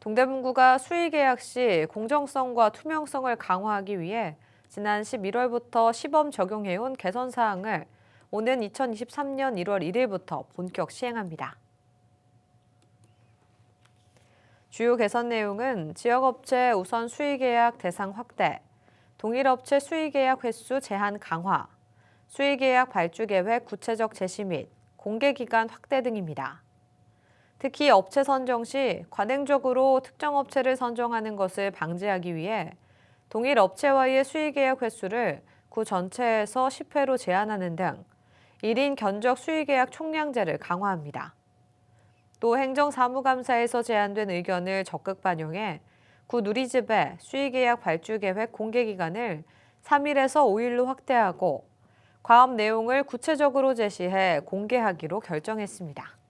동대문구가 수의 계약 시 공정성과 투명성을 강화하기 위해 지난 11월부터 시범 적용해온 개선 사항을 오는 2023년 1월 1일부터 본격 시행합니다. 주요 개선 내용은 지역업체 우선 수의계약 대상 확대, 동일업체 수의계약 횟수 제한 강화, 수의계약 발주 계획 구체적 제시 및 공개 기간 확대 등입니다. 특히 업체 선정 시 관행적으로 특정 업체를 선정하는 것을 방지하기 위해 동일 업체와의 수의 계약 횟수를 구 전체에서 10회로 제한하는 등 1인 견적 수의 계약 총량제를 강화합니다. 또 행정사무감사에서 제안된 의견을 적극 반영해 구 누리집의 수의 계약 발주 계획 공개 기간을 3일에서 5일로 확대하고 과업 내용을 구체적으로 제시해 공개하기로 결정했습니다.